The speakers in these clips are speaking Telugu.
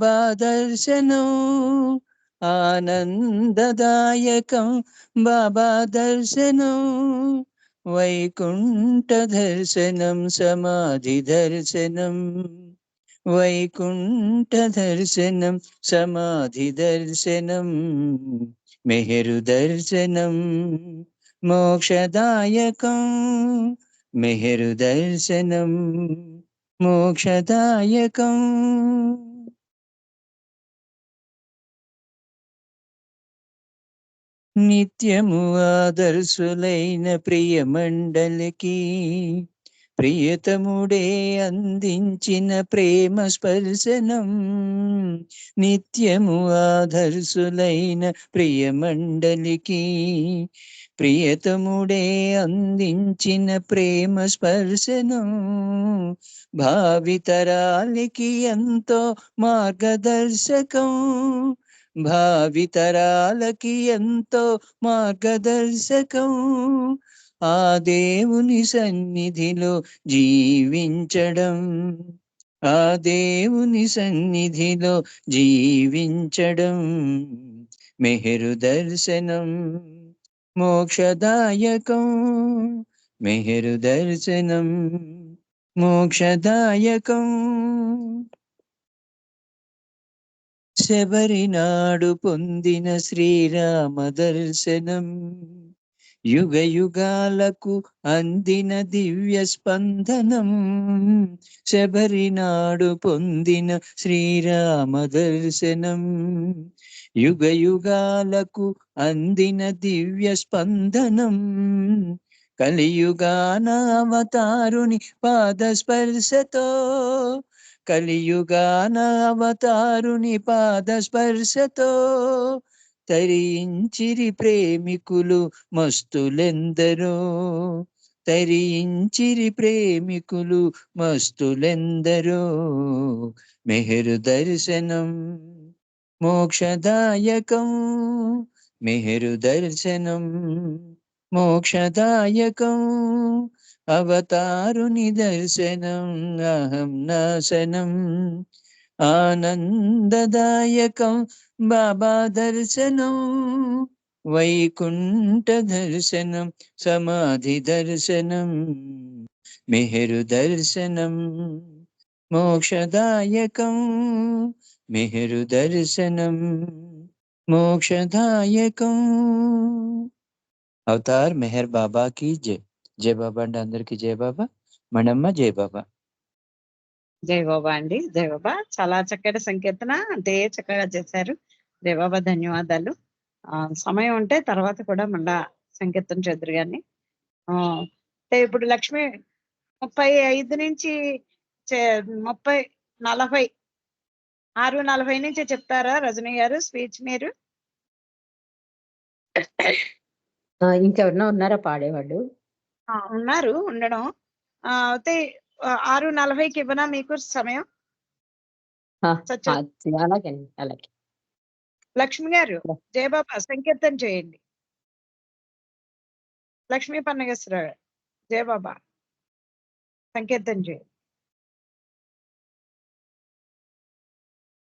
బాబా దర్శనం ఆనందదాయకం బాబా దర్శనం వైకుంఠ దర్శనం సమాధి దర్శనం వైకుంఠ దర్శనం సమాధి దర్శనం మెహరు దర్శనం మోక్షదాయకం మెహరు దర్శనం మోక్షదాయకం నిత్యము ఆదర్శులైన ప్రియ మండలికి ప్రియతముడే అందించిన ప్రేమ స్పర్శనం. నిత్యము ఆదర్శులైన ప్రియ మండలికి ప్రియతముడే అందించిన ప్రేమ స్పర్శనం. భావితరాలికి ఎంతో మార్గదర్శకం. భావితరాలకి ఎంతో మార్గదర్శకం. ఆ దేవుని సన్నిధిలో జీవించడం. ఆ దేవుని సన్నిధిలో జీవించడం. మెహరు దర్శనం మోక్షదాయకం. మెహరు దర్శనం మోక్షదాయకం. శబరినాడు పొందిన శ్రీరామ దర్శనం. యుగ యుగాలకు అందిన దివ్య స్పందనం. శబరినాడు పొందిన శ్రీరామ దర్శనం. యుగ యుగాలకు అందిన దివ్య స్పందనం. కలియుగాన పాదస్పర్శతో కలియుగాన అవతారుని పాదస్పర్శతో తరించిరి ప్రేమికులు మస్తులెందరో. తరించిరి ప్రేమికులు మస్తులెందరో. మెహరు దర్శనం మోక్షదాయకం. మెహరు దర్శనం మోక్షదాయకం. అవతారుని దర్శనం అహం నాశనం ఆనందదాయకం బాబా దర్శనం వైకుంఠ దర్శనం సమాధి దర్శనం మెహరు దర్శనం మోక్షదాయకం మెహరు దర్శనం మోక్షదాయకం అవతార్ మెహర్ బాబా की జై జై బాబా అంటే అందరికి జై బాబా. మనమ్మ జై బాబా. జై బాబా అండి జై బాబా. చాలా చక్కటి సంకీర్తన అంటే చక్కగా చేశారు. జై బాబా ధన్యవాదాలు. ఆ సమయం ఉంటే తర్వాత కూడా మళ్ళా సంకీర్తన చేద్దరు గాని ఆ, అంటే ఇప్పుడు లక్ష్మి ముప్పై ఐదు నుంచి ముప్పై నలభై ఆరు నలభై నుంచి చెప్తారా రజనీ గారు స్పీచ్ మీరు? ఆ, ఇంకెవరన్నా ఉన్నారా పాడేవాళ్ళు? ఉన్నారు ఉండడం. అయితే ఆరు నలభైకి ఇవ్వనా మీకు సమయం? లక్ష్మి గారు జయబాబా సంకీర్తన చేయండి. లక్ష్మీ పన్నగేశ్వర జయబాబా సంకీర్తన చేయండి.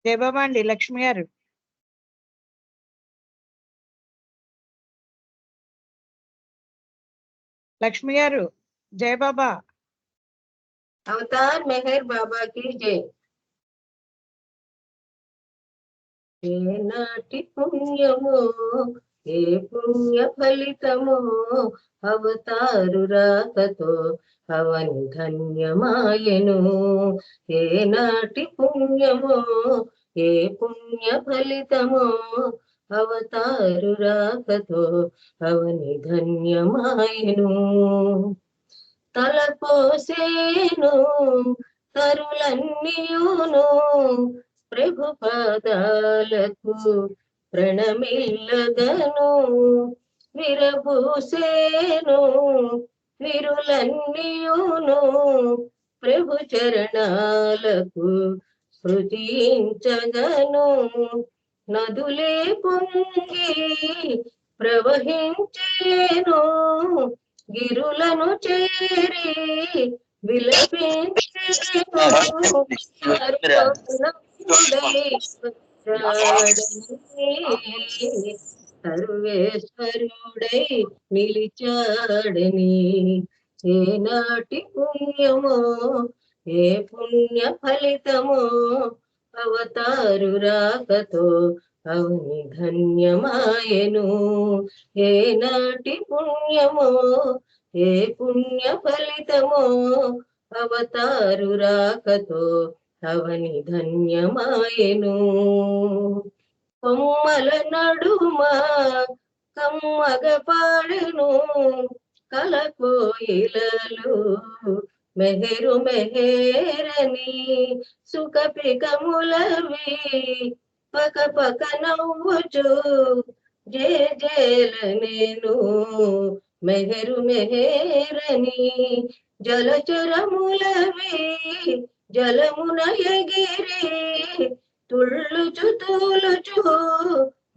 జయబాబా అండి లక్ష్మి గారు లక్ష్మి గారు జయబాబా అవతార్ మెహర్ బాబాకి జై. ఏ నాటి పుణ్యమో ఏ పుణ్య ఫలితమో అవతారు రాకతో అవని ధన్యమాయను. ఏ నాటి పుణ్యమో ఏ పుణ్య ఫలితమో అవతారు రాకతో అవని ధన్యమాయను. తలపోసేను తరులన్నీయును ప్రభు పాదాలకు ప్రణమిల్లగను విరబూసేను విరులన్నీయును ప్రభు చరణాలకు స్మృతించగను నదులే పొంగి ప్రవహించేను గిరులను చేరి విలపించేను. సర్వేశ్వరుడై నిలిచాడని ఏనాటి పుణ్యమో ఏ పుణ్య ఫలితమో అవతారు రాకతో అవని ధన్యమాయను. ఏ నాటి పుణ్యమో ఏ పుణ్య ఫలితమో అవతారు రాకతో అవని ధన్యమాయను. కొమ్మల నడుమ కమ్మగ పాడెను కలకోయిలలు మెహరు మెహేరని సుఖ పికములవి పక పక నవ్వుచు జే జేల నేను మెహరు మెహేరని. జలచరములవి జలమున ఎగిరి తుళ్ళుచు తూలుచు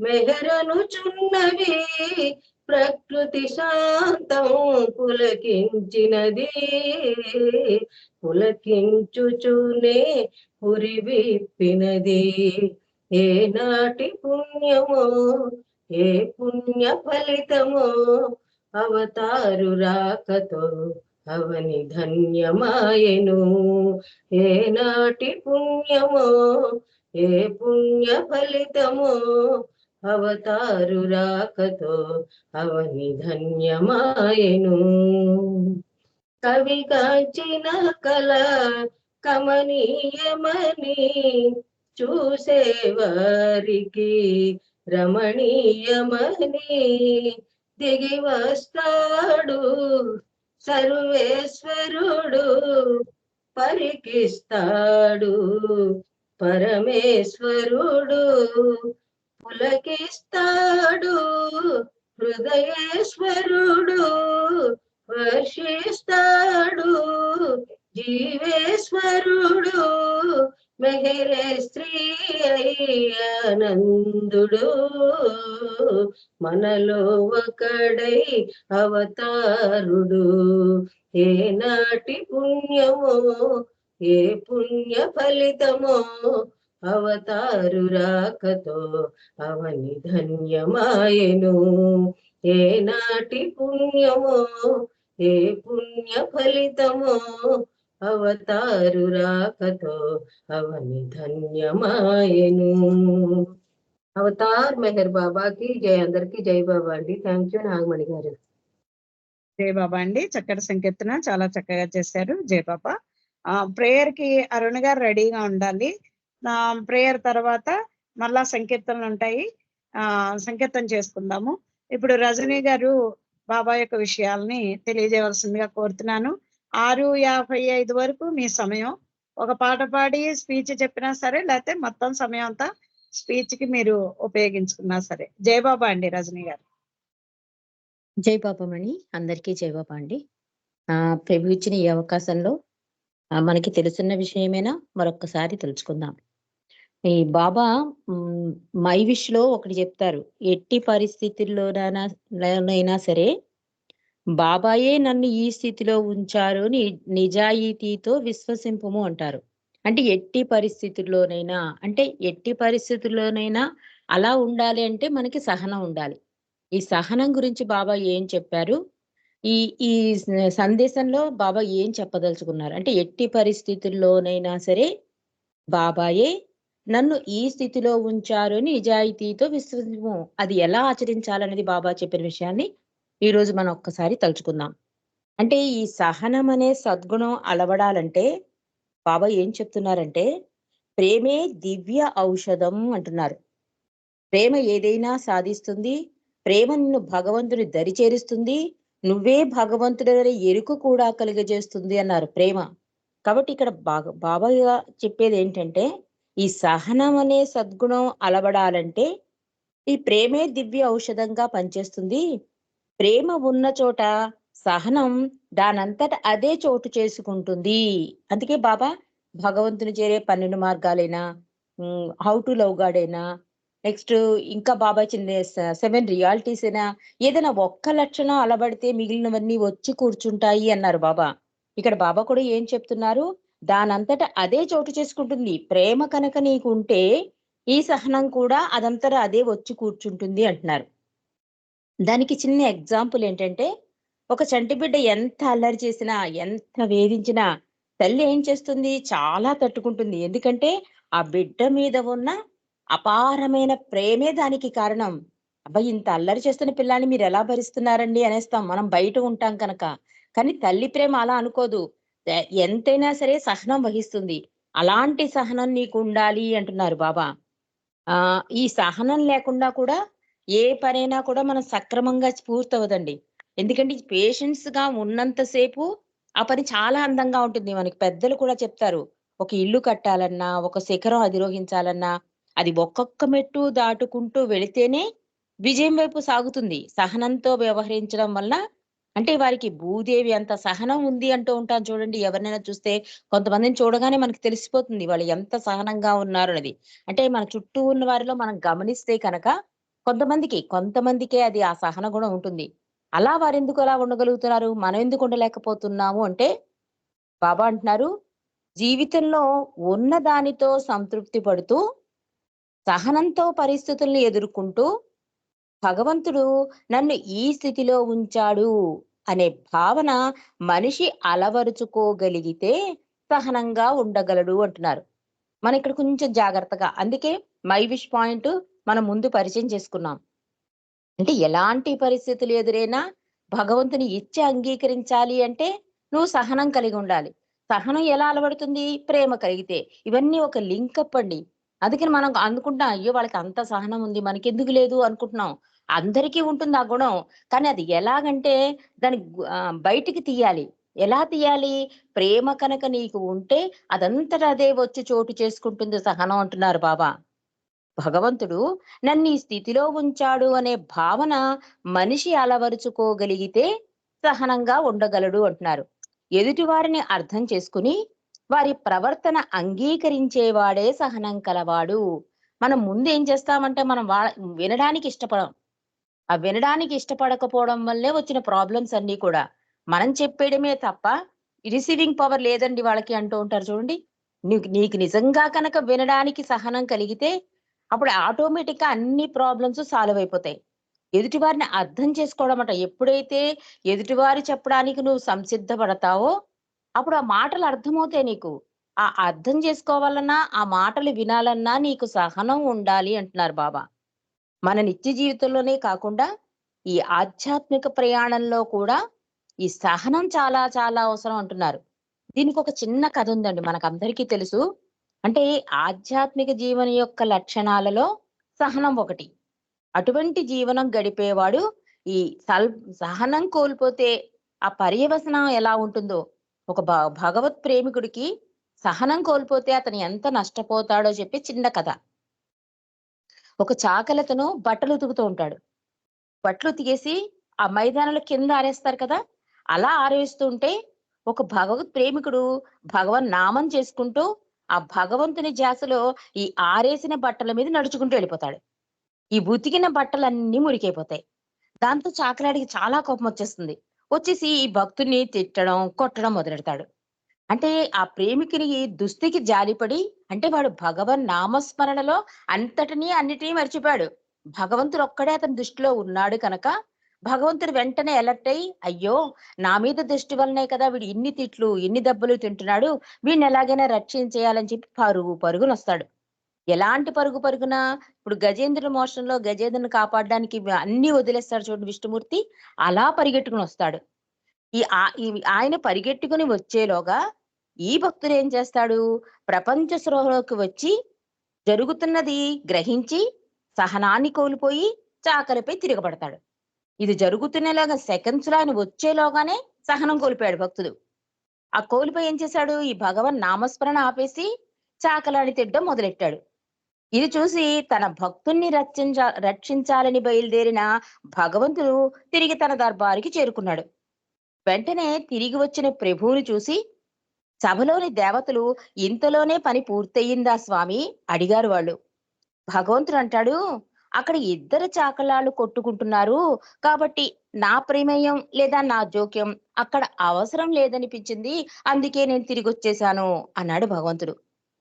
మెహరను చున్నవి ప్రకృతి శాంతం పులకించినది. పులకించుచునే పురి విప్పినది. ఏనాటి పుణ్యమో ఏ పుణ్య ఫలితమో అవతారు రాకతో అవని ధన్యమాయను. ఏనాటి పుణ్యమో ఏ పుణ్య ఫలితమో అవతారు రాకతో అవని ధన్యమాయను. కవి కాచిన కళ కమనీయమని చూసేవారికి రమణీయమని దిగి వస్తాడు సర్వేశ్వరుడు పరికిస్తాడు పరమేశ్వరుడు. పులకిస్తాడు హృదయేశ్వరుడు వర్షిస్తాడు. జీవేశ్వరుడు మెహరే స్త్రీ అయ్యానందుడు మనలో ఒకడై అవతారుడు. ఏనాటి పుణ్యమో ఏ పుణ్య ఫలితమో అవతారు రాకతో అవని ధన్యమాయను. నాటి పుణ్యమో ఏ పుణ్య ఫలితమో అవతారు రాకతో అవని ధన్యమాయను. అవతార్ మెహర్ బాబాకి జై అందరికి జై బాబా అండి. థ్యాంక్ యూ నాగమణి గారు. జై బాబా అండి. చక్కటి సంకీర్తన చాలా చక్కగా చేశారు జై బాబా. ఆ ప్రేయర్కి అరుణ్ గారు రెడీగా ఉండాలి. ప్రేయర్ తర్వాత మళ్ళా సంకీర్తనలు ఉంటాయి. ఆ సంకీర్తన చేసుకుందాము. ఇప్పుడు రజనీ గారు బాబా యొక్క విషయాల్ని తెలియజేయవలసిందిగా కోరుతున్నాను. ఆరు యాభై ఐదు వరకు మీ సమయం. ఒక పాట పాడి స్పీచ్ చెప్పినా సరే లేకపోతే మొత్తం సమయం అంతా స్పీచ్కి మీరు ఉపయోగించుకున్నా సరే. జై బాబా అండి రజనీ గారు. జయబాబామణి అందరికీ జయబాబా అండి. ఆ ప్రభు ఇచ్చిన ఈ అవకాశంలో మనకి తెలుసున్న విషయమేనా? మరొకసారి తెలుసుకుందాం ఈ బాబా మై విష్లో ఒకటి చెప్తారు. ఎట్టి పరిస్థితుల్లోనైనా సరే బాబాయే నన్ను ఈ స్థితిలో ఉంచారు అని నిజాయితీతో విశ్వసింపము అంటారు. అంటే ఎట్టి పరిస్థితుల్లోనైనా అంటే ఎట్టి పరిస్థితుల్లోనైనా అలా ఉండాలి అంటే మనకి సహనం ఉండాలి. ఈ సహనం గురించి బాబా ఏం చెప్పారు? ఈ ఈ సందేశంలో బాబా ఏం చెప్పదలుచుకున్నారు? అంటే ఎట్టి పరిస్థితుల్లోనైనా సరే బాబాయే నన్ను ఈ స్థితిలో ఉంచారు అని నిజాయితీతో విశ్వసించము. అది ఎలా ఆచరించాలనేది బాబా చెప్పిన విషయాన్ని ఈ రోజు మనం ఒక్కసారి తలుచుకుందాం. అంటే ఈ సహనం అనే సద్గుణం అలవడాలంటే బాబా ఏం చెప్తున్నారంటే ప్రేమే దివ్య ఔషధం అంటున్నారు. ప్రేమ ఏదైనా సాధిస్తుంది ప్రేమ నిన్ను భగవంతుని దరి చేరుస్తుంది నువ్వే భగవంతుడనే ఎరుకు కూడా కలిగజేస్తుంది అన్నారు ప్రేమ. కాబట్టి ఇక్కడ బాగా బాబాగా చెప్పేది ఏంటంటే ఈ సహనం అనే సద్గుణం అలవడాలంటే ఈ ప్రేమే దివ్య ఔషధంగా పనిచేస్తుంది. ప్రేమ ఉన్న చోట సహనం దానంతట అదే చోటు చేసుకుంటుంది. అందుకే బాబా భగవంతుని చేరే పన్నెండు మార్గాలైనా హౌ టు లవ్ గాడ్ అయినా నెక్స్ట్ ఇంకా బాబా చిన్న సెవెన్ రియాలిటీస్ అయినా ఏదైనా ఒక్క లక్షణం అలబడితే మిగిలినవన్నీ వచ్చి కూర్చుంటాయి అన్నారు బాబా. ఇక్కడ బాబా కూడా ఏం చెప్తున్నారు? దానంతట అదే చోటు చేసుకుంటుంది. ప్రేమ కనుక నీకు ఉంటే ఈ సహనం కూడా అదంతట అదే వచ్చి కూర్చుంటుంది అంటున్నారు. దానికి చిన్న ఎగ్జాంపుల్ ఏంటంటే ఒక చంటి బిడ్డ ఎంత అల్లరి చేసినా ఎంత వేధించినా తల్లి ఏం చేస్తుంది? చాలా తట్టుకుంటుంది. ఎందుకంటే ఆ బిడ్డ మీద ఉన్న అపారమైన ప్రేమే దానికి కారణం. అబ్బాయి ఇంత అల్లరి చేస్తున్న పిల్లాన్ని మీరు ఎలా భరిస్తున్నారండి అనేస్తాం. మనం బయట ఉంటాం కనుక. కానీ తల్లి ప్రేమ అలా అనుకోదు. ఎంతైనా సరే సహనం వహిస్తుంది. అలాంటి సహనం నీకు ఉండాలి అంటున్నారు బాబా. ఆ ఈ సహనం లేకుండా కూడా ఏ పనైనా కూడా మనం సక్రమంగా పూర్తవదండి ఎందుకంటే పేషెన్స్గా ఉన్నంతసేపు ఆ పని చాలా అందంగా ఉంటుంది. మనకి పెద్దలు కూడా చెప్తారు. ఒక ఇల్లు కట్టాలన్నా ఒక శిఖరం అధిరోహించాలన్నా అది ఒక్కొక్క మెట్టు దాటుకుంటూ వెళితేనే విజయం వైపు సాగుతుంది. సహనంతో వ్యవహరించడం వల్ల అంటే వారికి భూదేవి అంత సహనం ఉంది అంటూ ఉంటాను చూడండి. ఎవరినైనా చూస్తే కొంతమందిని చూడగానే మనకి తెలిసిపోతుంది వాళ్ళు ఎంత సహనంగా ఉన్నారు అనేది. అంటే మన చుట్టూ ఉన్న వారిలో మనం గమనిస్తే కనుక కొంతమందికి కొంతమందికే అది ఆ సహన గుణం ఉంటుంది. అలా వారు ఎందుకు అలా ఉండగలుగుతున్నారు? మనం ఎందుకు ఉండలేకపోతున్నాము అంటే బాబా అంటున్నారు జీవితంలో ఉన్న దానితో సంతృప్తి పడుతూ సహనంతో పరిస్థితుల్ని ఎదుర్కొంటూ భగవంతుడు నన్ను ఈ స్థితిలో ఉంచాడు అనే భావన మనిషి అలవరుచుకోగలిగితే సహనంగా ఉండగలడు అంటున్నారు. మన ఇక్కడ కొంచెం జాగ్రత్తగా అందుకే మై విష్ పాయింట్ మనం ముందు పరిచయం చేసుకున్నాం. అంటే ఎలాంటి పరిస్థితులు ఎదురైనా భగవంతుని ఇచ్చి అంగీకరించాలి అంటే నువ్వు సహనం కలిగి ఉండాలి. సహనం ఎలా అలవడుతుంది? ప్రేమ కలిగితే. ఇవన్నీ ఒక లింక్ అప్ అండి. అందుకని మనం అనుకుంటాం అయ్యో వాళ్ళకి అంత సహనం ఉంది మనకి ఎందుకు లేదు అనుకుంటున్నాం. అందరికీ ఉంటుంది ఆ గుణం. కానీ అది ఎలాగంటే దాని బయటికి తీయాలి. ఎలా తీయాలి? ప్రేమ కనుక నీకు ఉంటే అదంతటా అదే వచ్చి చోటు చేసుకుంటుంది సహనం అంటున్నారు బాబా. భగవంతుడు నన్ను ఈ స్థితిలో ఉంచాడు అనే భావన మనిషి అలవరుచుకోగలిగితే సహనంగా ఉండగలడు అంటున్నారు. ఎదుటి వారిని అర్థం చేసుకుని వారి ప్రవర్తన అంగీకరించేవాడే సహనం కలవాడు. మనం ముందు ఏం చేస్తామంటే మనం వా వినడానికి ఇష్టపడం. ఆ వినడానికి ఇష్టపడకపోవడం వల్లే వచ్చిన ప్రాబ్లమ్స్ అన్ని కూడా. మనం చెప్పేయడమే తప్ప రిసీవింగ్ పవర్ లేదండి వాళ్ళకి అంటూ ఉంటారు చూడండి. నీకు నీకు నిజంగా కనుక వినడానికి సహనం కలిగితే అప్పుడు ఆటోమేటిక్గా అన్ని ప్రాబ్లమ్స్ సాల్వ్ అయిపోతాయి. ఎదుటివారిని అర్థం చేసుకోవడం అంట ఎప్పుడైతే ఎదుటివారి చెప్పడానికి నువ్వు సంసిద్ధపడతావో అప్పుడు ఆ మాటలు అర్థమవుతాయి నీకు. ఆ అర్థం చేసుకోవాలన్నా ఆ మాటలు వినాలన్నా నీకు సహనం ఉండాలి అంటున్నారు బాబా. మన నిత్య జీవితంలోనే కాకుండా ఈ ఆధ్యాత్మిక ప్రయాణంలో కూడా ఈ సహనం చాలా చాలా అవసరం అంటున్నారు. దీనికి ఒక చిన్న కథ ఉందండి. మనకందరికీ తెలుసు. అంటే ఆధ్యాత్మిక జీవన యొక్క లక్షణాలలో సహనం ఒకటి. అటువంటి జీవనం గడిపేవాడు ఈ సల్ సహనం కోల్పోతే ఆ పర్యవసనం ఎలా ఉంటుందో ఒక భగవత్ ప్రేమికుడికి సహనం కోల్పోతే అతను ఎంత నష్టపోతాడో చెప్పి చిన్న కథ. ఒక చాకలతను బట్టలు ఉతుకుతూ ఉంటాడు. బట్టలు ఉతికేసి ఆ మైదానంలో కింద ఆరేస్తారు కదా అలా ఆరేస్తుంటే ఒక భగవత్ ప్రేమికుడు భగవన్ నామం చేసుకుంటూ ఆ భగవంతుని జాసలో ఈ ఆరేసిన బట్టల మీద నడుచుకుంటూ వెళ్ళిపోతాడు. ఈ ఉతికిన బట్టలన్నీ మురికైపోతాయి. దాంతో చాకలాడికి చాలా కోపం వచ్చేస్తుంది. వచ్చేసి ఈ భక్తుని తిట్టడం కొట్టడం మొదలెడతాడు. అంటే ఆ ప్రేమికుని దుస్థితికి జాలిపడి అంటే వాడు భగవన్ నామస్మరణలో అంతటినీ అన్నిటినీ మర్చిపోయాడు. భగవంతుడు ఒక్కడే అతని దృష్టిలో ఉన్నాడు కనుక భగవంతుడు వెంటనే అలర్ట్ అయ్యి అయ్యో నా మీద దృష్టి వల్లనే కదా వీడు ఇన్ని తిట్లు ఇన్ని దెబ్బలు తింటున్నాడు వీడిని ఎలాగైనా రక్షించేయాలని చెప్పి పరుగు పరుగున వస్తాడు ఎలాంటి పరుగు పరుగున? ఇప్పుడు గజేంద్ర మోషంలో గజేంద్రుని కాపాడడానికి అన్ని వదిలేస్తాడు చూడండి విష్ణుమూర్తి అలా పరిగెట్టుకుని వస్తాడు ఈ ఆ- ఈ ఆయన పరిగెట్టుకుని వచ్చేలోగా ఈ భక్తుడు ఏం చేస్తాడు? ప్రపంచ స్రోహలోకి వచ్చి జరుగుతున్నది గ్రహించి సహనాన్ని కోల్పోయి చాకలిపై తిరగబడతాడు. ఇది జరుగుతున్నలాగా సెకండ్స్లో ఆయన వచ్చేలోగానే సహనం కోల్పోయాడు భక్తుడు. ఆ కోల్పోయి ఏం చేశాడు? ఈ భగవన్ నామస్మరణ ఆపేసి చాకలాని తిట్టడం మొదలెట్టాడు. ఇది చూసి తన భక్తుణ్ణి రక్షించ రక్షించాలని బయలుదేరిన భగవంతుడు తిరిగి తన దర్బారికి చేరుకున్నాడు. వెంటనే తిరిగి వచ్చిన ప్రభువుని చూసి సభలోని దేవతలు ఇంతలోనే పని పూర్తయిందా స్వామి? అడిగారు వాళ్ళు. భగవంతుడు అంటాడు అక్కడ ఇద్దరు చాకలాళ్ళు కొట్టుకుంటున్నారు. కాబట్టి నా ప్రమేయం లేదా నా జోక్యం అక్కడ అవసరం లేదనిపించింది. అందుకే నేను తిరిగి వచ్చేసాను అన్నాడు భగవంతుడు.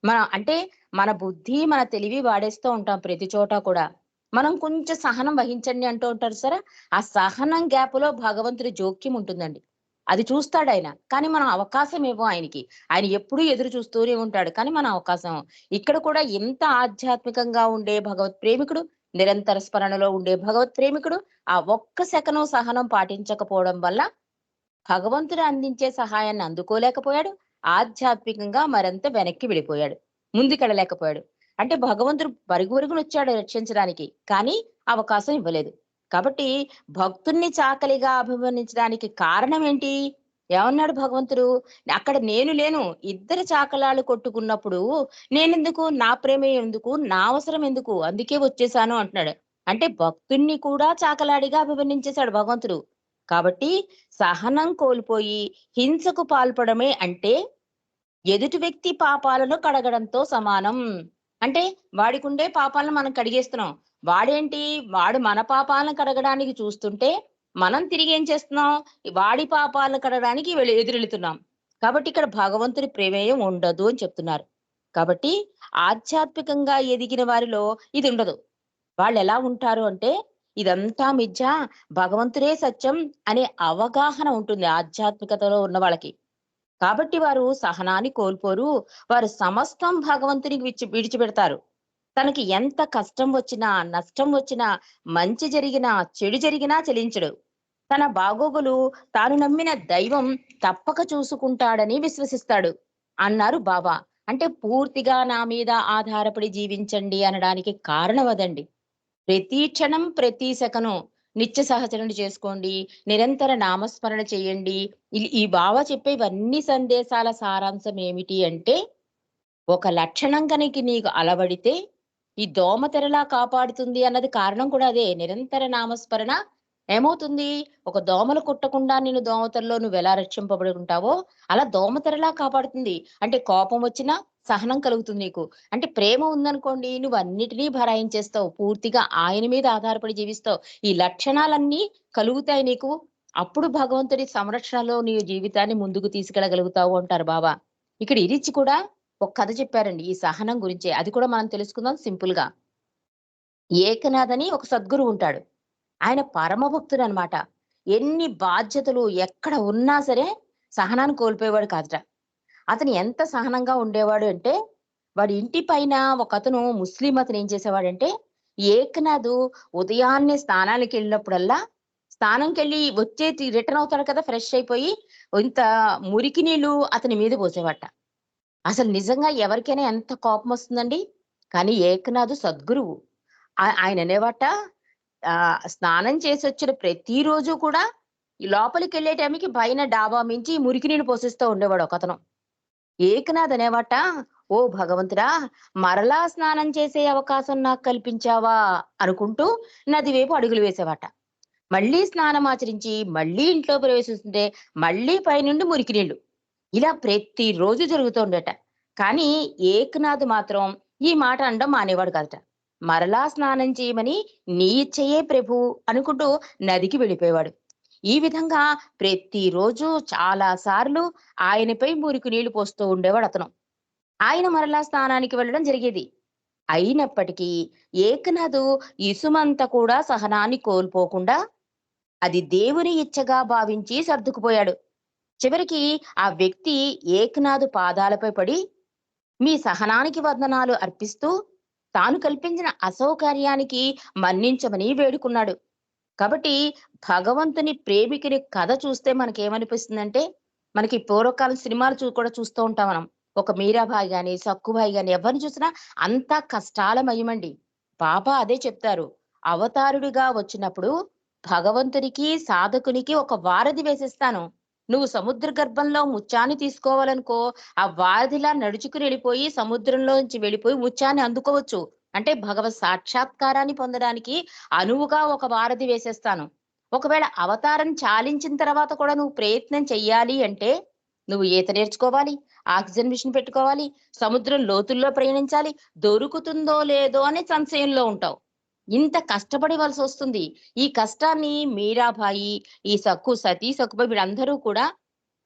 మన అంటే మన బుద్ధి మన తెలివి వాడేస్తూ ఉంటాం ప్రతి చోట కూడా. మనం కొంచెం సహనం వహించండి అంటూ ఉంటారు సరే ఆ సహనం గ్యాప్లో భగవంతుడి జోక్యం ఉంటుందండి. అది చూస్తాడు ఆయన. కానీ మనం అవకాశం ఇవ్వం ఆయనకి. ఆయన ఎప్పుడూ ఎదురు చూస్తూనే ఉంటాడు. కానీ మన అవకాశం ఇక్కడ కూడా ఎంత ఆధ్యాత్మికంగా ఉండే భగవత్ ప్రేమికుడు నిరంతర స్మరణలో ఉండే భగవత్ ప్రేమికుడు ఆ ఒక్క శకనం సహనం పాటించకపోవడం వల్ల భగవంతుడు అందించే సహాయాన్ని అందుకోలేకపోయాడు. ఆధ్యాత్మికంగా మరింత వెనక్కి వెళ్ళిపోయాడు. ముందుకెళ్ళలేకపోయాడు. అంటే భగవంతుడు పరుగు వచ్చాడు రక్షించడానికి. కానీ అవకాశం ఇవ్వలేదు. కాబట్టి భక్తుణ్ణి చాకలిగా అభివర్ణించడానికి కారణం ఏంటి? ఏమన్నాడు భగవంతుడు? అక్కడ నేను లేను. ఇద్దరు చాకలాలు కొట్టుకున్నప్పుడు నేనెందుకు? నా ప్రేమ ఎందుకు? నా అవసరం ఎందుకు? అందుకే వచ్చేసాను అంటున్నాడు. అంటే భక్తుణ్ణి కూడా చాకలాడిగా అభివర్ణించేశాడు భగవంతుడు. కాబట్టి సహనం కోల్పోయి హింసకు పాల్పడమే అంటే ఎదుటి వ్యక్తి పాపాలను కడగడంతో సమానం. అంటే వాడికుండే పాపాలను మనం కడిగేస్తున్నాం. వాడేంటి? వాడు మన పాపాలను కడగడానికి చూస్తుంటే మనం తిరిగి ఏం చేస్తున్నాం? వాడి పాపాలను కడగడానికి వెళ్ళి ఎదురెళ్తున్నాం. కాబట్టి ఇక్కడ భగవంతుడి ప్రమేయం ఉండదు అని చెప్తున్నారు. కాబట్టి ఆధ్యాత్మికంగా ఎదిగిన వారిలో ఇది ఉండదు. వాళ్ళు ఎలా ఉంటారు అంటే ఇదంతా మిథ్య భగవంతుడే సత్యం అనే అవగాహన ఉంటుంది ఆధ్యాత్మికతలో ఉన్న వాళ్ళకి. కాబట్టి వారు సహనాన్ని కోల్పోరు. వారు సమస్తం భగవంతునికి విడిచి విడిచిపెడతారు. తనకి ఎంత కష్టం వచ్చినా నష్టం వచ్చినా మంచి జరిగినా చెడు జరిగినా చెలించడు. తన బాగోగులు తాను నమ్మిన దైవం తప్పక చూసుకుంటాడని విశ్వసిస్తాడు. అన్నారు బాబా అంటే పూర్తిగా నా మీద ఆధారపడి జీవించండి అనడానికి కారణం అదండి ప్రతి క్షణం ప్రతి సెకను నిత్య సహచరణ చేసుకోండి నిరంతర నామస్మరణ చేయండి. ఈ- బావ చెప్పేవన్నీ సందేశాల సారాంశం ఏమిటి అంటే ఒక లక్షణం కనుక నీకు అలవడితే ఈ దోమ తెరలా కాపాడుతుంది అన్నది కారణం కూడా అదే. నిరంతర నామస్మరణ ఏమవుతుంది? ఒక దోమలు కుట్టకుండా నేను దోమతెరలో నువ్వు ఎలా రక్షింపబడి ఉంటావో అలా దోమతెరలా కాపాడుతుంది. అంటే కోపం వచ్చినా సహనం కలుగుతుంది నీకు. అంటే ప్రేమ ఉందనుకోండి నువ్వు అన్నిటినీ భరాయించేస్తావు. పూర్తిగా ఆయన మీద ఆధారపడి జీవిస్తావు. ఈ లక్షణాలన్నీ కలుగుతాయి నీకు. అప్పుడు భగవంతుడి సంరక్షణలో నీ జీవితాన్ని ముందుకు తీసుకెళ్ళగలుగుతావు అంటారు బాబా. ఇక్కడ ఇరిచి కూడా ఒక కథ చెప్పారండి ఈ సహనం గురించి. అది కూడా మనం తెలుసుకుందాం సింపుల్గా ఏకనాథ్ అని ఒక సద్గురు ఉంటాడు. ఆయన పరమ భక్తుడు అనమాట ఎన్ని బాధ్యతలు ఎక్కడ ఉన్నా సరే సహనాన్ని కోల్పోయేవాడు కాదట. అతను ఎంత సహనంగా ఉండేవాడు అంటే వాడి ఇంటి పైన ఒక అతను ముస్లిం అతను ఏం చేసేవాడంటే ఏకనాథ్ ఉదయాన్నే స్నానానికి వెళ్ళినప్పుడల్లా స్నానంకి వెళ్ళి వచ్చే రిటర్న్ అవుతాడు కదా ఫ్రెష్ అయిపోయి ఇంత మురికి నీళ్ళు అతని మీద పోసేవాట. అసలు నిజంగా ఎవరికైనా ఎంత కోపం వస్తుందండి? కానీ ఏకనాథ్ సద్గురువు. ఆ- ఆయన అనేవాట ఆ స్నానం చేసి వచ్చిన ప్రతిరోజు కూడా లోపలికి వెళ్ళే టైంకి పైన డాబా మించి మురికి నీళ్ళు పోషిస్తూ ఉండేవాడు ఒకతను. ఏకనాథ్ అనేవాట ఓ భగవంతుడా మరలా స్నానం చేసే అవకాశం నాకు కల్పించావా? అనుకుంటూ నది వైపు అడుగులు వేసేవాట. మళ్ళీ స్నానం ఆచరించి మళ్ళీ ఇంట్లో ప్రవేశిస్తుంటే మళ్ళీ పైనుండి మురికి నీళ్ళు ఇలా ప్రతిరోజు జరుగుతుండట కానీ ఏకనాథ్ మాత్రం ఈ మాట అనడం మానేవాడు కాదట. మరలా స్నానం చేయమని నీ ఇచ్చయే ప్రభు అనుకుంటూ నదికి వెళ్ళిపోయేవాడు. ఈ విధంగా ప్రతిరోజు చాలా సార్లు ఆయనపై మురికి నీళ్ళు పోస్తూ ఉండేవాడు అతను. ఆయన మరలా స్నానానికి వెళ్ళడం జరిగేది. అయినప్పటికీ ఏకనాథు ఇసుమంత కూడా సహనాన్ని కోల్పోకుండా అది దేవుని ఇచ్చగా భావించి సర్దుకుపోయాడు. చివరికి ఆ వ్యక్తి ఏకనాథు పాదాలపై పడి మీ సహనానికి వందనాలు అర్పిస్తూ తాను కల్పించిన అసౌకర్యానికి మన్నించమని వేడుకున్నాడు. కాబట్టి భగవంతుని ప్రేమికుని కథ చూస్తే మనకేమనిపిస్తుందంటే మనకి పూర్వకాలం సినిమాలు చూ కూడా చూస్తూ ఉంటాం మనం. ఒక మీరాబాయి గాని సక్కుబాయి గాని ఎవరిని చూసినా అంతా కష్టాలమయమండి. బాబా అదే చెప్తారు. అవతారుడిగా వచ్చినప్పుడు భగవంతునికి సాధకునికి ఒక వారధి వేసిస్తాను. నువ్వు సముద్ర గర్భంలో ముత్యాన్ని తీసుకోవాలనుకో ఆ వారధిలా నడుచుకుని వెళ్ళిపోయి సముద్రంలో నుంచి వెళ్ళిపోయి ముత్యాన్ని అందుకోవచ్చు. అంటే భగవత్ సాక్షాత్కారాన్ని పొందడానికి అనువుగా ఒక వారధి వేసేస్తాను. ఒకవేళ అవతారం చాలించిన తర్వాత కూడా నువ్వు ప్రయత్నం చెయ్యాలి అంటే నువ్వు ఈత నేర్చుకోవాలి ఆక్సిజన్ మిషన్ పెట్టుకోవాలి సముద్రం లోతుల్లో ప్రయాణించాలి దొరుకుతుందో లేదో అనే సంశయంలో ఉంటావు. ఇంత కష్టపడవలసి వస్తుంది. ఈ కష్టాన్ని మీరాబాయి ఈ సక్కు సతీ సక్కుబాయి వీళ్ళందరూ కూడా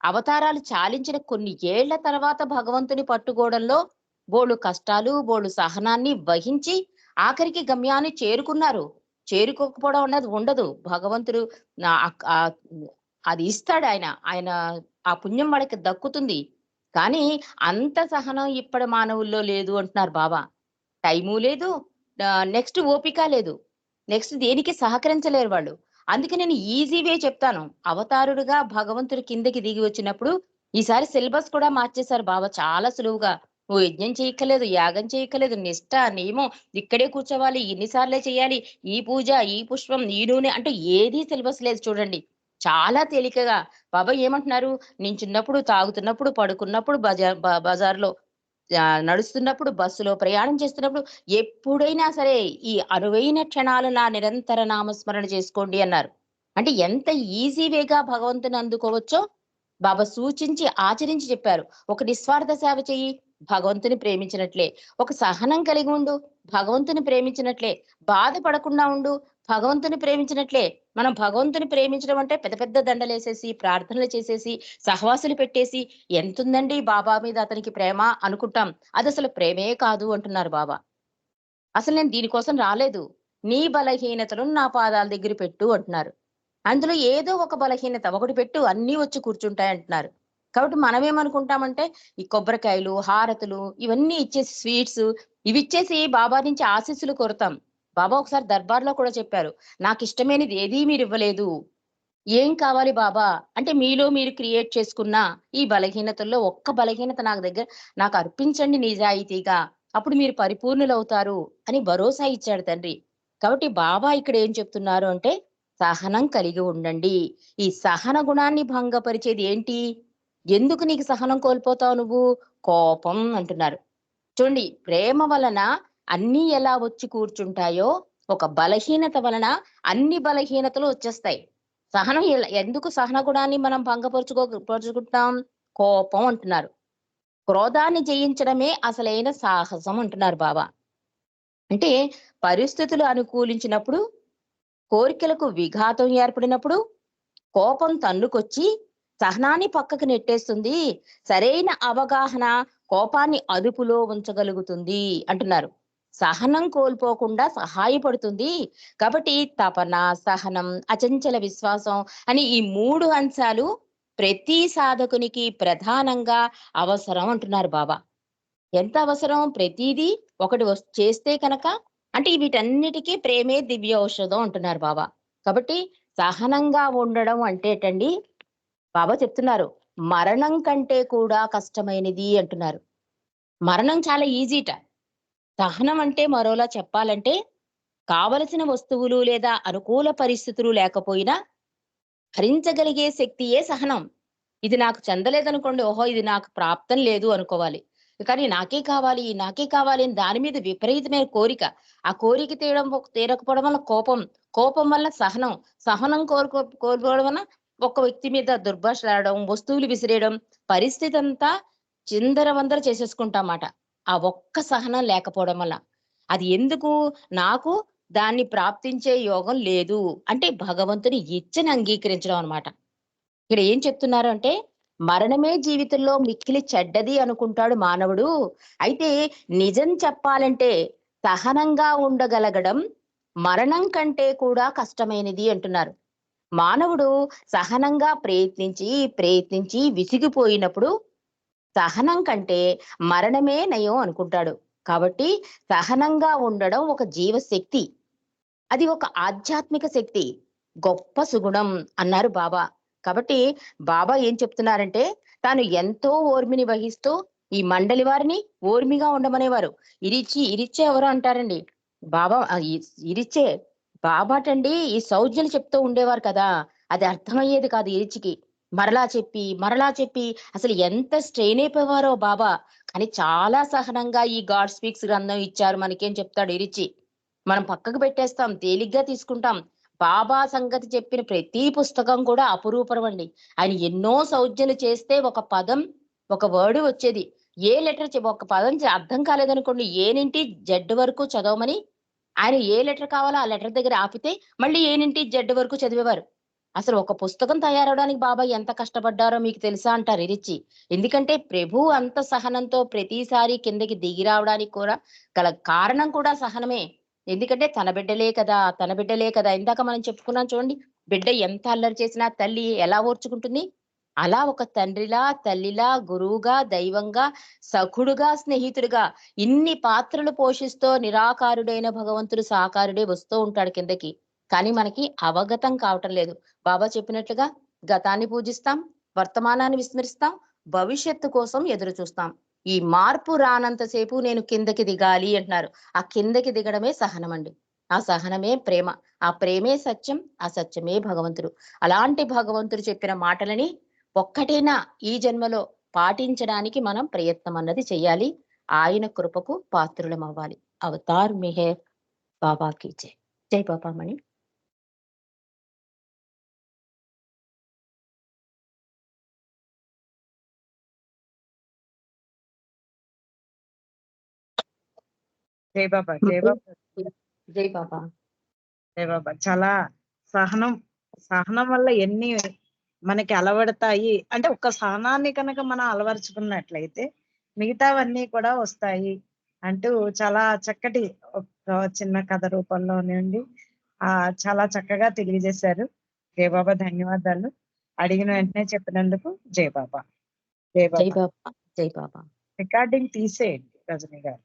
అవతారాలు చాలించిన కొన్ని ఏళ్ళ తర్వాత భగవంతుని పట్టుకోవడంలో బోళ్ళు కష్టాలు బోళ్ళు సహనాన్ని వహించి ఆఖరికి గమ్యాన్ని చేరుకున్నారు. చేరుకోకపోవడం అన్నది ఉండదు. భగవంతుడు అది ఇస్తాడు ఆయన. ఆయన ఆ పుణ్యం వాళ్ళకి దక్కుతుంది. కానీ అంత సహనం ఇప్పటి మానవుల్లో లేదు అంటున్నారు బాబా. టైము లేదు. నెక్స్ట్ ఓపిక లేదు. నెక్స్ట్ దేనికి సహకరించలేరు వాళ్ళు. అందుకే నేను ఈజీ వే చెప్తాను. అవతారుడుగా భగవంతుడి కిందకి దిగి వచ్చినప్పుడు ఈసారి సిలబస్ కూడా మార్చేశారు బాబా చాలా సులువుగా. ఓ యజ్ఞం చేయక్కలేదు యాగం చేయక్కలేదు నిష్ట నియమం. ఇక్కడే కూర్చోవాలి ఇన్నిసార్లే చేయాలి. ఈ పూజ ఈ పుష్పం ఈ నూనె అంటే ఏదీ సిలబస్ లేదు చూడండి. చాలా తేలికగా. బాబా ఏమంటున్నారు? నేను చిన్నప్పుడు తాగుతున్నప్పుడు పడుకున్నప్పుడు బజార్ బజార్లో నడుస్తున్నప్పుడు బస్సులో ప్రయాణం చేస్తున్నప్పుడు ఎప్పుడైనా సరే ఈ అరువైన క్షణాలు నా నిరంతర నామస్మరణ చేసుకోండి అన్నారు. అంటే ఎంత ఈజీ వేగా భగవంతుని అందుకోవచ్చో బాబా సూచించి ఆచరించి చెప్పారు. ఒక నిస్వార్థ సేవ చెయ్యి భగవంతుని ప్రేమించినట్లే. ఒక సహనం కలిగి ఉండు భగవంతుని ప్రేమించినట్లే. బాధపడకుండా ఉండు భగవంతుని ప్రేమించినట్లే. మనం భగవంతుని ప్రేమించడం అంటే పెద్ద పెద్ద దండలేసేసి ప్రార్థనలు చేసేసి సహవాసులు పెట్టేసి ఎంతుందండి బాబా మీద అతనికి ప్రేమ అనుకుంటాం. అది అసలు ప్రేమే కాదు అంటున్నారు బాబా. అసలు నేను దీనికోసం రాలేదు. నీ బలహీనతలను నా పాదాల దగ్గర పెట్టు అంటున్నారు. అందులో ఏదో ఒక బలహీనత ఒకటి పెట్టు అన్నీ వచ్చి కూర్చుంటాయి అంటున్నారు. కాబట్టి మనం ఏమనుకుంటామంటే ఈ కొబ్బరికాయలు హారతులు ఇవన్నీ ఇచ్చేసి స్వీట్స్ ఇవి ఇచ్చేసి బాబా నుంచి ఆశీస్సులు కోరుతాం. బాబా ఒకసారి దర్బార్లో కూడా చెప్పారు నాకు ఇష్టమైనది ఏదీ మీరు ఇవ్వలేదు ఏం కావాలి బాబా? అంటే మీలో మీరు క్రియేట్ చేసుకున్న ఈ బలహీనతల్లో ఒక్క బలహీనత నాకు దగ్గర నాకు అర్పించండి నిజాయితీగా అప్పుడు మీరు పరిపూర్ణులవుతారు అని భరోసా ఇచ్చాడు తండ్రి. కాబట్టి బాబా ఇక్కడ ఏం చెప్తున్నారు అంటే సహనం కలిగి ఉండండి. ఈ సహన గుణాన్ని భంగపరిచేది ఏంటి? ఎందుకు నీకు సహనం కోల్పోతావు నువ్వు? కోపం అంటున్నారు. చూడండి ప్రేమ వలన అన్నీ ఎలా వచ్చి కూర్చుంటాయో ఒక బలహీనత వలన అన్ని బలహీనతలు వచ్చేస్తాయి. సహనం ఎందుకు సహన గుణాన్ని మనం భంగపరుచుకో పరుచుకుంటాం కోపం అంటున్నారు. క్రోధాన్ని జయించడమే అసలైన సాహసం అంటున్నారు బాబా. అంటే పరిస్థితులు అనుకూలించినప్పుడు కోరికలకు విఘాతం ఏర్పడినప్పుడు కోపం తన్నుకొచ్చి సహనాన్ని పక్కకు నెట్టేస్తుంది. సరైన అవగాహన కోపాన్ని అదుపులో ఉంచగలుగుతుంది అంటున్నారు. సహనం కోల్పోకుండా సహాయపడుతుంది. కాబట్టి తపన సహనం అచంచల విశ్వాసం అని ఈ మూడు అంశాలు ప్రతి సాధకునికి ప్రధానంగా అవసరం అంటున్నారు బాబా. ఎంత అవసరం? ప్రతిదీ ఒకటి చేస్తే కనుక అంటే వీటన్నిటికీ ప్రేమే దివ్య ఔషధం అంటున్నారు బాబా. కాబట్టి సహనంగా ఉండడం అంటేటండి బాబా చెప్తున్నారు మరణం కంటే కూడా కష్టమైనది అంటున్నారు. మరణం చాలా ఈజీట. సహనం అంటే మరోలా చెప్పాలంటే కావలసిన వస్తువులు లేదా అనుకూల పరిస్థితులు లేకపోయినా భరించగలిగే శక్తియే సహనం. ఇది నాకు చెందలేదనుకోండి ఓహో ఇది నాకు ప్రాప్తం లేదు అనుకోవాలి. కానీ నాకే కావాలి నాకే కావాలి అని దాని మీద విపరీతమైన కోరిక. ఆ కోరిక తీయడం తీరకపోవడం వల్ల కోపం. కోపం వల్ల సహనం. సహనం కోరుకో కోరుకోవడం వల్ల ఒక వ్యక్తి మీద దుర్భాషలాడడం వస్తువులు విసిరేయడం పరిస్థితి అంతా చిందర వందర చేసేసుకుంటామాట ఆ ఒక్క సహనం లేకపోవడం వల్ల. అది ఎందుకు? నాకు దాన్ని ప్రాప్తించే యోగం లేదు. అంటే భగవంతుని ఇచ్చని అంగీకరించడం అన్నమాట. ఇక్కడ ఏం చెప్తున్నారు అంటే మరణమే జీవితంలో మిక్కిలి చెడ్డది అనుకుంటాడు మానవుడు. అయితే నిజం చెప్పాలంటే సహనంగా ఉండగలగడం మరణం కంటే కూడా కష్టమైనది అంటున్నారు. మానవుడు సహనంగా ప్రయత్నించి ప్రయత్నించి విసిగిపోయినప్పుడు సహనం కంటే మరణమే నయం అనుకుంటాడు. కాబట్టి సహనంగా ఉండడం ఒక జీవశక్తి. అది ఒక ఆధ్యాత్మిక శక్తి. గొప్ప సుగుణం అన్నారు బాబా. కాబట్టి బాబా ఏం చెప్తున్నారంటే తాను ఎంతో ఓర్మిని వహిస్తూ ఈ మండలి వారిని ఓర్మిగా ఉండమనేవారు. ఇరిచి ఇరిచే ఎవరు అంటారండి? బాబా ఇ- ఇరిచే. బాబాటండి ఈ సౌజ్ఞలు చెప్తూ ఉండేవారు కదా. అది అర్థమయ్యేది కాదు ఇరిచికి. మరలా చెప్పి మరలా చెప్పి అసలు ఎంత స్ట్రెయిన్ అయిపోయేవారో బాబా. కానీ చాలా సహనంగా ఈ గాడ్ స్పీక్స్ గ్రంథం ఇచ్చారు మనకేం చెప్తాడు ఇరిచి. మనం పక్కకు పెట్టేస్తాం తేలిగ్గా తీసుకుంటాం. బాబా సంగతి చెప్పిన ప్రతి పుస్తకం కూడా అపురూపరం అండి. ఆయన ఎన్నో సౌజ్ఞలు చేస్తే ఒక పదం ఒక వర్డ్ వచ్చేది. ఏ లెటర్ ఒక పదం అర్థం కాలేదనుకోండి ఏనింటి జడ్ వరకు చదవమని. ఆయన ఏ లెటర్ కావాలో ఆ లెటర్ దగ్గర ఆపితే మళ్ళీ ఏనింటి జడ్ జెడ్ వరకు చదివేవారు. అసలు ఒక పుస్తకం తయారవడానికి బాబా ఎంత కష్టపడ్డారో మీకు తెలుసా అంటారు ఇరిచి ఎందుకంటే ప్రభు అంత సహనంతో ప్రతిసారి కిందకి దిగి రావడానికి కూడా గల కారణం కూడా సహనమే. ఎందుకంటే తన బిడ్డలే కదా తన బిడ్డలే కదా. ఇందాక మనం చెప్పుకున్నాం చూడండి బిడ్డ ఎంత అల్లరి చేసినా తల్లి ఎలా ఓర్చుకుంటుంది? అలా ఒక తండ్రిలా తల్లిలా గురువుగా దైవంగా సఖుడుగా స్నేహితుడిగా ఇన్ని పాత్రలు పోషిస్తూ నిరాకారుడైన భగవంతుడు సాకారుడే వస్తూ ఉంటాడు కిందకి. కానీ మనకి అవగతం కావటం లేదు. బాబా చెప్పినట్లుగా గతాన్ని పూజిస్తాం వర్తమానాన్ని విస్మరిస్తాం భవిష్యత్తు కోసం ఎదురు చూస్తాం. ఈ మార్పు రానంతసేపు నేను కిందకి దిగాలి అంటున్నారు. ఆ కిందకి దిగడమే సహనం అండి. ఆ సహనమే ప్రేమ. ఆ ప్రేమే సత్యం ఆ సత్యమే భగవంతుడు. అలాంటి భగవంతుడు చెప్పిన మాటలని ఒక్కటైనా ఈ జన్మలో పాటించడానికి మనం ప్రయత్నం అన్నది చెయ్యాలి. ఆయన కృపకు పాత్రులం అవ్వాలి అవతార్ మిహేర్. బాబాకి జై. జై బాబామణి జై బాబా జై బాబా. జై బాబా. జై బాబా. చాలా సహనం సహనం వల్ల ఎన్ని మనకి అలవడతాయి. అంటే ఒక సహనాన్ని కనుక మనం అలవరుచుకున్నట్లయితే మిగతావన్నీ కూడా వస్తాయి అంటూ చాలా చక్కటి ఒక చిన్న కథ రూపంలోనండి ఆ చాలా చక్కగా తెలియజేశారు. జై బాబా ధన్యవాదాలు. అడిగిన వెంటనే చెప్పినందుకు జై బాబా. జై జై బాబా. బాబా జై బాబా. రికార్డింగ్ తీసేయండి రజనీ గారు.